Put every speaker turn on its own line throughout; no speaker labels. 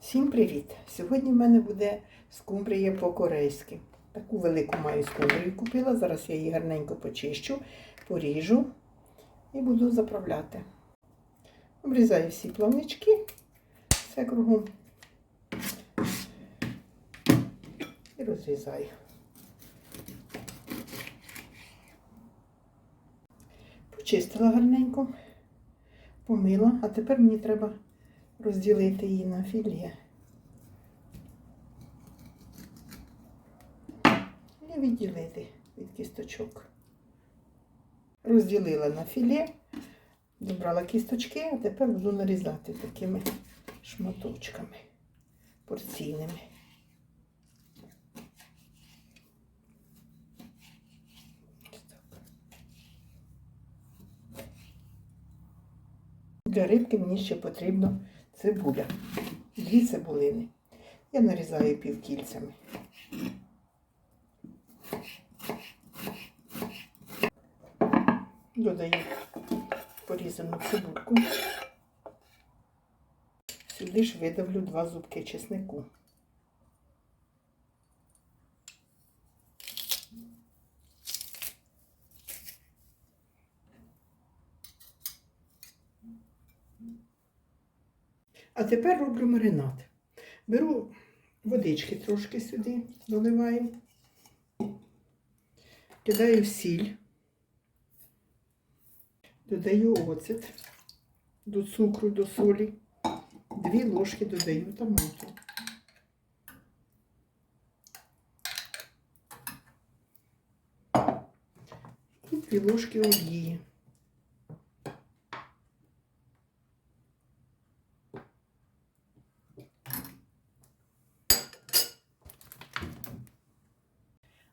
Всім привіт! Сьогодні в мене буде скумбрія по-корейськи. Таку велику маю скумбрію купила. Зараз я її гарненько почищу, поріжу і буду заправляти. Обрізаю всі плавнички, все кругом і розрізаю. Почистила гарненько, помила, а тепер мені треба розділити її на філе. І відділити від кісточок. Розділила на філе, добрала кісточки, а тепер буду нарізати такими шматочками порційними. Для рибки мені ще потрібно цибуля. Дві цибулини. Я нарізаю півкільцями. Додаю порізану цибульку. Сюди ж видавлю два зубки чеснику. А тепер роблю маринад. Беру водички трошки сюди, доливаю, кидаю в сіль, додаю оцет, до цукру, до солі, дві ложки додаю томату. І дві ложки олії.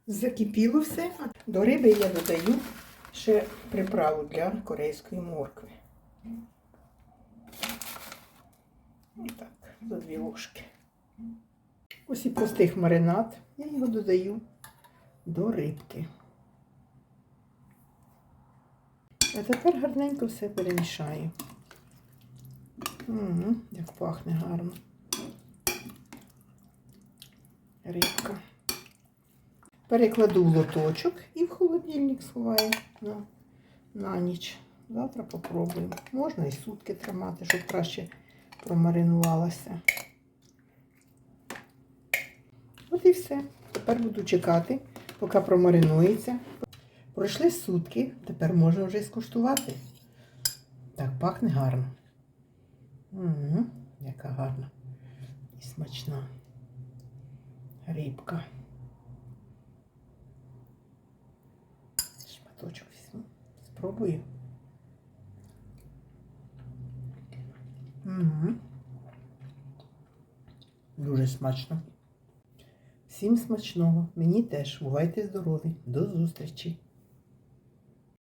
Закипіло все. До риби я додаю ще приправу для корейської моркви. Отак, за дві ложки. Ось і простих маринад. Я його додаю до рибки. А тепер гарненько все перемішаю. Як пахне гарно. Рибка. Перекладу в лоточок і в холодильник сховаю на, на ніч. Завтра попробуємо. Можна і сутки тримати, щоб краще промаринувалася. От і все. Тепер буду чекати, поки промаринується. Пройшли сутки, тепер можна вже скуштувати. Так, пахне гарно. Угу, яка гарна і смачна рибка. Шматочок візьму. Спробую. Угу. Дуже смачно. Всім смачного. Мені теж. Бувайте здорові. До зустрічі!